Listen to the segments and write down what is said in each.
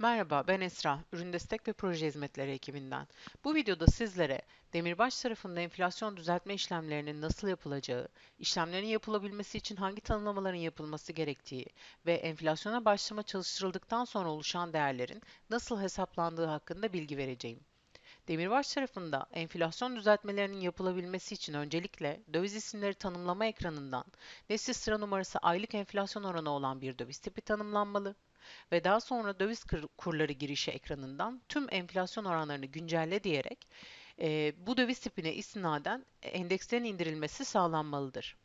Merhaba, ben Esra, Ürün Destek ve Proje Hizmetleri ekibinden. Bu videoda sizlere Demirbaş tarafında enflasyon düzeltme işlemlerinin nasıl yapılacağı, işlemlerin yapılabilmesi için hangi tanımlamaların yapılması gerektiği ve enflasyona başlama çalıştırıldıktan sonra oluşan değerlerin nasıl hesaplandığı hakkında bilgi vereceğim. Demirbaş tarafında enflasyon düzeltmelerinin yapılabilmesi için öncelikle döviz isimleri tanımlama ekranından nesli sıra numarası aylık enflasyon oranı olan bir döviz tipi tanımlanmalı ve daha sonra döviz kurları girişi ekranından tüm enflasyon oranlarını güncelle diyerek e, bu döviz tipine istinaden endekslerin indirilmesi sağlanmalıdır.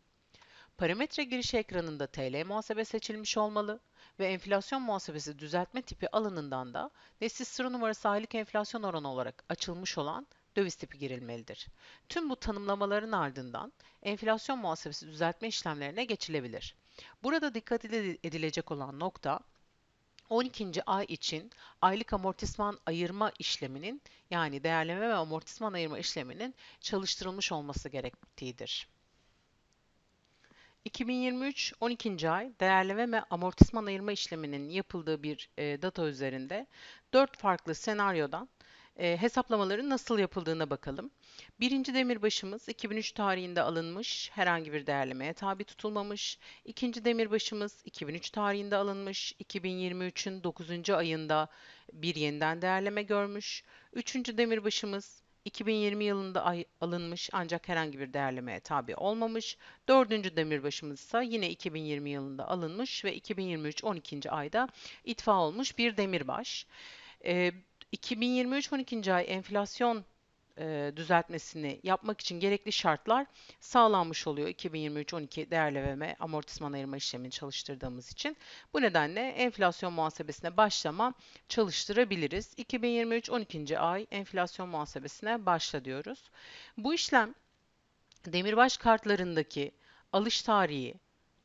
Parametre girişi ekranında TL muhasebe seçilmiş olmalı ve enflasyon muhasebesi düzeltme tipi alanından da nesli sıra numarası aylık enflasyon oranı olarak açılmış olan döviz tipi girilmelidir. Tüm bu tanımlamaların ardından enflasyon muhasebesi düzeltme işlemlerine geçilebilir. Burada dikkat edilecek olan nokta 12. ay için aylık amortisman ayırma işleminin yani değerleme ve amortisman ayırma işleminin çalıştırılmış olması gerektiğidir. 2023 12. ay değerleme ve amortisman ayırma işleminin yapıldığı bir e, data üzerinde 4 farklı senaryodan e, hesaplamaların nasıl yapıldığına bakalım. Birinci demirbaşımız 2003 tarihinde alınmış, herhangi bir değerlemeye tabi tutulmamış. İkinci demirbaşımız 2003 tarihinde alınmış, 2023'ün 9. ayında bir yeniden değerleme görmüş. Üçüncü demirbaşımız 2020 yılında alınmış ancak herhangi bir değerlemeye tabi olmamış. Dördüncü demirbaşımız ise yine 2020 yılında alınmış ve 2023 12. ayda itfa olmuş bir demirbaş. Ee, 2023 12. ay enflasyon e, düzeltmesini yapmak için gerekli şartlar sağlanmış oluyor 2023-12 değerleme amortisman ayırma işlemini çalıştırdığımız için. Bu nedenle enflasyon muhasebesine başlama çalıştırabiliriz. 2023-12. ay enflasyon muhasebesine başla diyoruz. Bu işlem demirbaş kartlarındaki alış tarihi,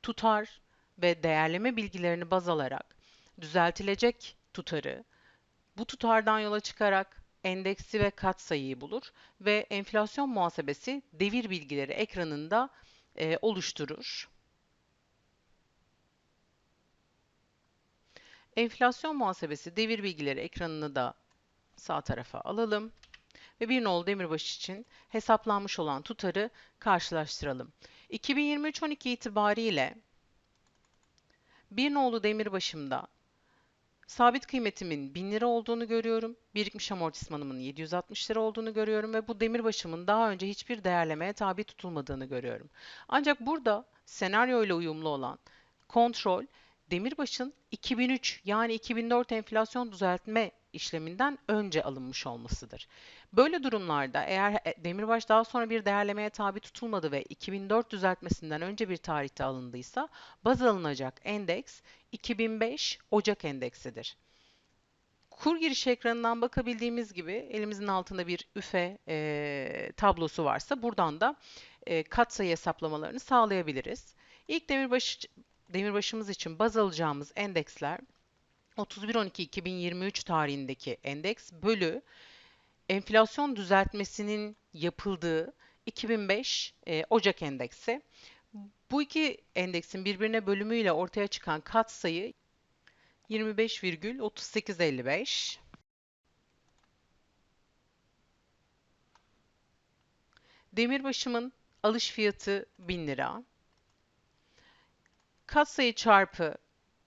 tutar ve değerleme bilgilerini baz alarak düzeltilecek tutarı bu tutardan yola çıkarak endeksi ve katsayıyı bulur ve enflasyon muhasebesi devir bilgileri ekranında e, oluşturur. Enflasyon muhasebesi devir bilgileri ekranını da sağ tarafa alalım ve bir nolu demirbaş için hesaplanmış olan tutarı karşılaştıralım. 2023-12 itibariyle bir nolu demirbaşımda Sabit kıymetimin 1000 lira olduğunu görüyorum. Birikmiş amortismanımın 760 lira olduğunu görüyorum ve bu demirbaşımın daha önce hiçbir değerlemeye tabi tutulmadığını görüyorum. Ancak burada senaryo ile uyumlu olan kontrol demirbaşın 2003 yani 2004 enflasyon düzeltme işleminden önce alınmış olmasıdır. Böyle durumlarda eğer e, demirbaş daha sonra bir değerlemeye tabi tutulmadı ve 2004 düzeltmesinden önce bir tarihte alındıysa baz alınacak endeks 2005 Ocak endeksidir. Kur giriş ekranından bakabildiğimiz gibi elimizin altında bir üfe e, tablosu varsa buradan da e, katsayı hesaplamalarını sağlayabiliriz. İlk demirbaş, demirbaşımız için baz alacağımız endeksler 31.12.2023 tarihindeki endeks bölü enflasyon düzeltmesinin yapıldığı 2005 e, Ocak endeksi. Bu iki endeksin birbirine bölümüyle ortaya çıkan katsayı 25,3855. Demirbaşımın alış fiyatı 1000 lira. Katsayı çarpı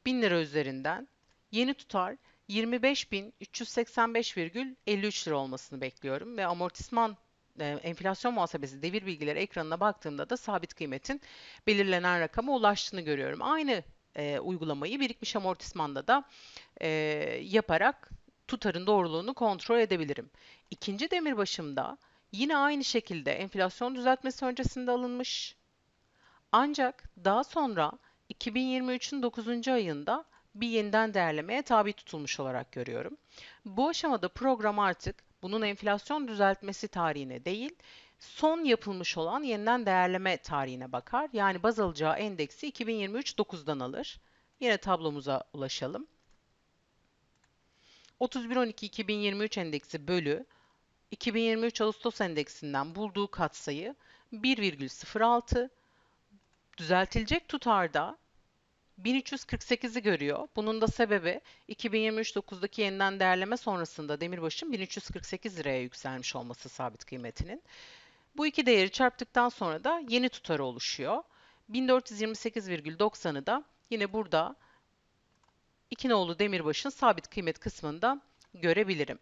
1000 lira üzerinden yeni tutar 25.385,53 lira olmasını bekliyorum ve amortisman e, enflasyon muhasebesi devir bilgileri ekranına baktığımda da sabit kıymetin belirlenen rakama ulaştığını görüyorum. Aynı e, uygulamayı birikmiş amortismanda da e, yaparak tutarın doğruluğunu kontrol edebilirim. İkinci demirbaşımda yine aynı şekilde enflasyon düzeltmesi öncesinde alınmış. Ancak daha sonra 2023'ün 9. ayında bir yeniden değerlemeye tabi tutulmuş olarak görüyorum. Bu aşamada program artık bunun enflasyon düzeltmesi tarihine değil, son yapılmış olan yeniden değerleme tarihine bakar. Yani baz alacağı endeksi 2023 9'dan alır. Yine tablomuza ulaşalım. 31.12.2023 endeksi bölü 2023 Ağustos endeksinden bulduğu katsayı 1,06 düzeltilecek tutarda 1348'i görüyor. Bunun da sebebi 2023 9'daki yeniden değerleme sonrasında Demirbaş'ın 1348 liraya yükselmiş olması sabit kıymetinin. Bu iki değeri çarptıktan sonra da yeni tutarı oluşuyor. 1428,90'ı da yine burada İkinoğlu Demirbaş'ın sabit kıymet kısmında görebilirim.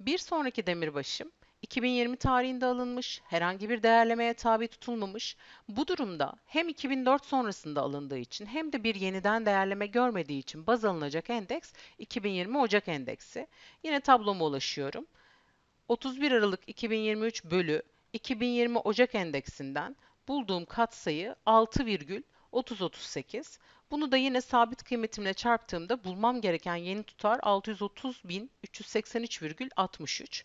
Bir sonraki demirbaşım 2020 tarihinde alınmış, herhangi bir değerlemeye tabi tutulmamış. Bu durumda hem 2004 sonrasında alındığı için hem de bir yeniden değerleme görmediği için baz alınacak endeks 2020 Ocak endeksi. Yine tabloma ulaşıyorum. 31 Aralık 2023 bölü 2020 Ocak endeksinden bulduğum katsayı 6,3038. Bunu da yine sabit kıymetimle çarptığımda bulmam gereken yeni tutar 630.383,63.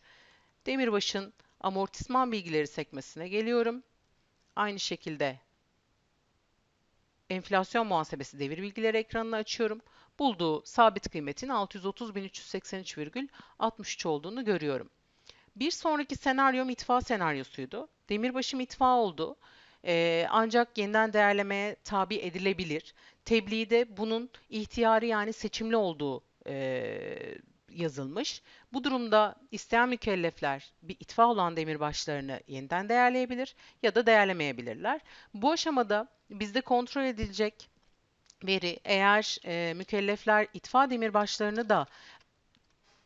Demirbaş'ın amortisman bilgileri sekmesine geliyorum. Aynı şekilde enflasyon muhasebesi devir bilgileri ekranını açıyorum. Bulduğu sabit kıymetin 630.383,63 olduğunu görüyorum. Bir sonraki senaryom itfa senaryosuydu. Demirbaşı itfa oldu. Ee, ancak yeniden değerlemeye tabi edilebilir. Tebliğde bunun ihtiyari yani seçimli olduğu e, yazılmış. Bu durumda isteyen mükellefler bir itfa olan demirbaşlarını yeniden değerleyebilir ya da değerlemeyebilirler. Bu aşamada bizde kontrol edilecek veri eğer e, mükellefler itfa demirbaşlarını da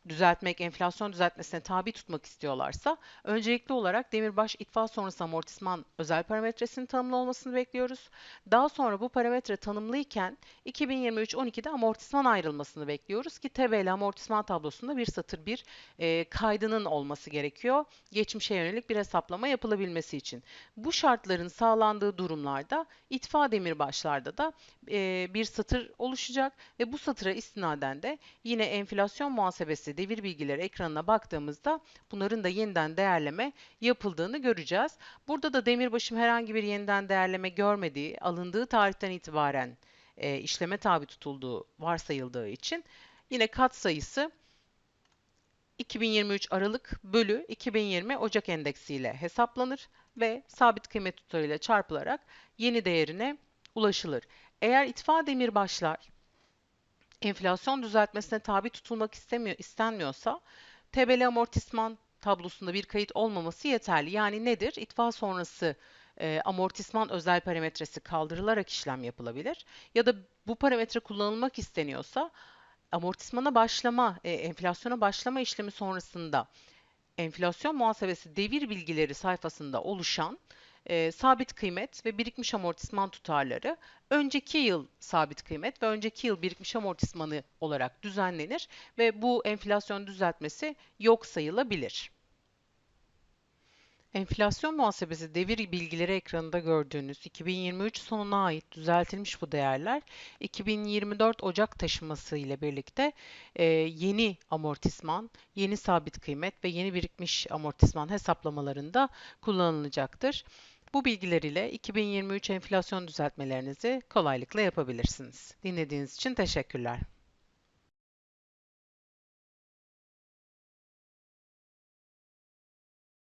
düzeltmek, enflasyon düzeltmesine tabi tutmak istiyorlarsa öncelikli olarak demirbaş itfa sonrası amortisman özel parametresinin tanımlı olmasını bekliyoruz. Daha sonra bu parametre tanımlıyken 2023-12'de amortisman ayrılmasını bekliyoruz ki TBL amortisman tablosunda bir satır bir e, kaydının olması gerekiyor. Geçmişe yönelik bir hesaplama yapılabilmesi için. Bu şartların sağlandığı durumlarda itfa demirbaşlarda da e, bir satır oluşacak ve bu satıra istinaden de yine enflasyon muhasebesi adresi devir bilgileri ekranına baktığımızda bunların da yeniden değerleme yapıldığını göreceğiz. Burada da demirbaşım herhangi bir yeniden değerleme görmediği, alındığı tarihten itibaren e, işleme tabi tutulduğu varsayıldığı için yine kat sayısı 2023 Aralık bölü 2020 Ocak endeksiyle hesaplanır ve sabit kıymet tutarıyla çarpılarak yeni değerine ulaşılır. Eğer itfa demirbaşlar enflasyon düzeltmesine tabi tutulmak istemiyor, istenmiyorsa TBL amortisman tablosunda bir kayıt olmaması yeterli. Yani nedir? İtfa sonrası e, amortisman özel parametresi kaldırılarak işlem yapılabilir. Ya da bu parametre kullanılmak isteniyorsa amortismana başlama, e, enflasyona başlama işlemi sonrasında enflasyon muhasebesi devir bilgileri sayfasında oluşan e, sabit kıymet ve birikmiş amortisman tutarları önceki yıl sabit kıymet ve önceki yıl birikmiş amortismanı olarak düzenlenir ve bu enflasyon düzeltmesi yok sayılabilir. Enflasyon muhasebesi devir bilgileri ekranında gördüğünüz 2023 sonuna ait düzeltilmiş bu değerler 2024 Ocak taşıması ile birlikte e, yeni amortisman, yeni sabit kıymet ve yeni birikmiş amortisman hesaplamalarında kullanılacaktır. Bu bilgiler ile 2023 enflasyon düzeltmelerinizi kolaylıkla yapabilirsiniz. Dinlediğiniz için teşekkürler.